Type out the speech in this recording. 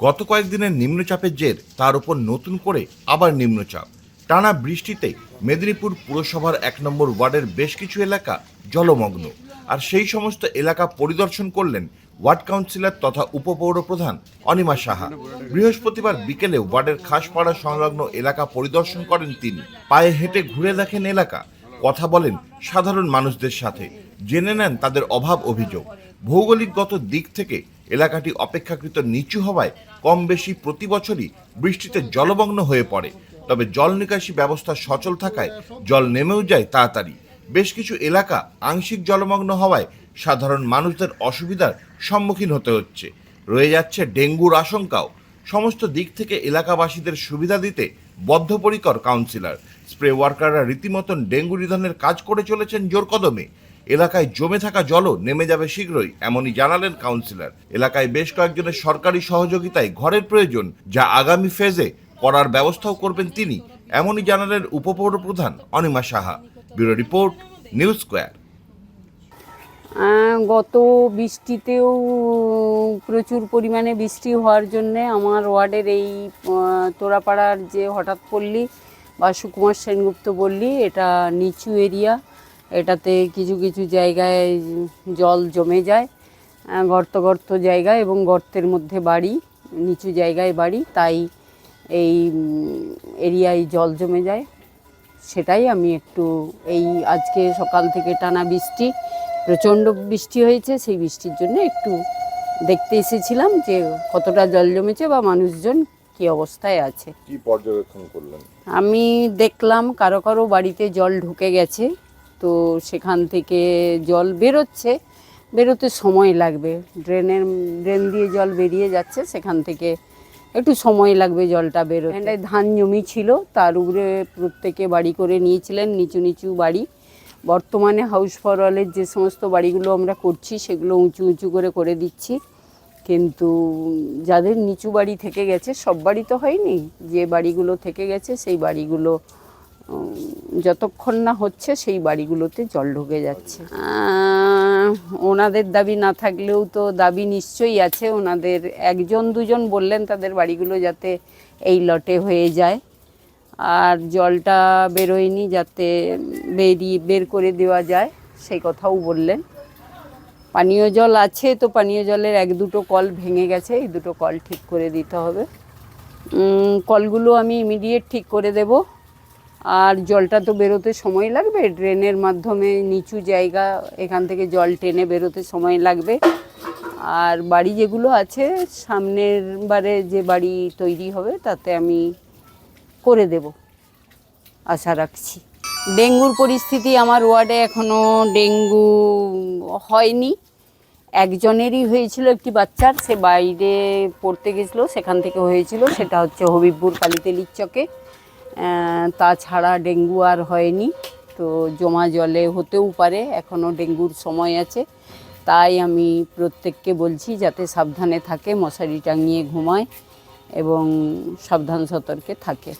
গত কয়েকদিনের নিম্নচাপের জের তার উপর নতুন করে আবার নিম্নচাপ। টানা বৃষ্টিতে মেদিনীপুর পুরসভার এক নম্বর ওয়ার্ডের বেশ কিছু এলাকা জলমগ্ন। আর সেই সমস্ত এলাকা পরিদর্শন করলেন ওয়ার্ড কাউন্সিলর তথা উপপৌর প্রধান অনিমা সাহা। বৃহস্পতিবার বিকেলে ওয়ার্ডের খাসপাড়া সংলগ্ন এলাকা পরিদর্শন করেন তিনি। পায়ে হেঁটে ঘুরে দেখেন এলাকা। কথা বলেন সাধারণ মানুষদের সাথে। জেনে নেন তাদের অভাব অভিযোগ। ভৌগোলিকগত দিক থেকে এলাকাটি অপেক্ষাকৃত নিচু হওয়ায় কম বেশি প্রতি বছরই বৃষ্টিতে জলমগ্ন হয়ে পড়ে। তবে জল নিকাশি ব্যবস্থা সচল থাকায় জল নেমেও যায় তাড়াতাড়ি। বেশ কিছু এলাকা আংশিক জলমগ্ন হওয়ায় সাধারণ মানুষদের অসুবিধার সম্মুখীন হতে হচ্ছে। রয়ে যাচ্ছে ডেঙ্গুর আশঙ্কাও। সমস্ত দিক থেকে এলাকাবাসীদের সুবিধা দিতে বদ্ধপরিকর কাউন্সিলর। স্প্রে ওয়ার্কাররা রীতিমতন ডেঙ্গু নিধনের কাজ করে চলেছেন জোর কদমে এলাকায় জমে থাকা জলও নেমে যাবে শীঘ্রই, এমনই জানালেন কাউন্সিলর এলাকায় বেশ কয়েকজনের সরকারি সহযোগিতায় ঘরের প্রয়োজন, যা আগামী ফেজে করার ব্যবস্থাও করবেন তিনি, এমনই জানালেন উপপৌর প্রধান Anima Saha. Bureau report, news square. গত বৃষ্টিতেও প্রচুর পরিমাণে বৃষ্টি হওয়ার জন্যে আমার ওয়ার্ডের এই তোরাপাড়ার যে হঠাৎ পল্লী বা সুকুমার সেনগুপ্ত বললি এটা নিচু এরিয়া। এটাতে কিছু কিছু জায়গায় জল জমে যায় গর্ত গর্ত জায়গা এবং গর্তের মধ্যে বাড়ি নিচু জায়গায় বাড়ি তাই এই এরিয়ায় জল জমে যায়। সেটাই আমি একটু এই আজকে সকাল থেকে টানা বৃষ্টি প্রচণ্ড বৃষ্টি হয়েছে সেই বৃষ্টির জন্য একটু দেখতে এসেছিলাম যে কতটা জল জমেছে বা মানুষজন কী অবস্থায় আছে। কি পর্যবেক্ষণ করলেন? আমি দেখলাম কারও কারও বাড়িতে জল ঢুকে গেছে। তো সেখান থেকে জল বেরোচ্ছে, বেরোতে সময় লাগবে। ড্রেনের, ড্রেন দিয়ে জল বেরিয়ে যাচ্ছে, সেখান থেকে একটু সময় লাগবে জলটা বেরো এখানটায় ধান জমি ছিল, তার উপরে প্রত্যেকে বাড়ি করে নিয়েছিলেন, নিচু নিচু বাড়ি। বর্তমানে হাউস ফর অলের যে সমস্ত বাড়িগুলো আমরা করছি, সেগুলো উঁচু উঁচু করে করে দিচ্ছি। কিন্তু যাদের নিচু বাড়ি থেকে গেছে, সব বাড়ি তো হয়নি। যে বাড়িগুলো থেকে গেছে, সেই বাড়িগুলো যতক্ষণ না হচ্ছে সেই বাড়িগুলোতে জল ঢুকে যাচ্ছে। ওনাদের দাবি না থাকলেও তো দাবি নিশ্চয়ই আছে। ওনাদের একজন দুজন বললেন তাদের বাড়িগুলো যাতে এই লটে হয়ে যায়। আর জলটা বেরোয়নি যাতে বেরিয়ে বের করে দেওয়া যায়, সেই কথাও বললেন। পানীয় জল আছে তো পানীয় জলের এক দুটো কল ভেঙে গেছে, এই দুটো কল ঠিক করে দিতে হবে। কলগুলো আমি ইমিডিয়েট ঠিক করে দেব। আর জলটা তো বেরোতে সময় লাগবে। ড্রেনের মাধ্যমে নিচু জায়গা, এখান থেকে জল টেনে বেরোতে সময় লাগবে। আর বাড়ি যেগুলো আছে, সামনের বারে যে বাড়ি তৈরি হবে, তাতে আমি করে দেব। আশা রাখছি। ডেঙ্গুর পরিস্থিতি আমার ওয়ার্ডে এখনও ডেঙ্গু হয়নি। একজনেরই হয়েছিল একটি বাচ্চার, সে বাইরে পড়তে গেছিল, সেখান থেকে হয়েছিল, সেটা হচ্ছে হবিবপুর কালীতেলির চকে। তাছাড়া ডেঙ্গু আর হয়নি, তো জমা জলে হতেও পারে এখনও ডেঙ্গুর সময় আছে। তাই আমি প্রত্যেককে বলছি, যাতে সাবধানে থাকে, মশারি টাঙিয়ে ঘুমায় এবং সাবধান সতর্কে থাকে।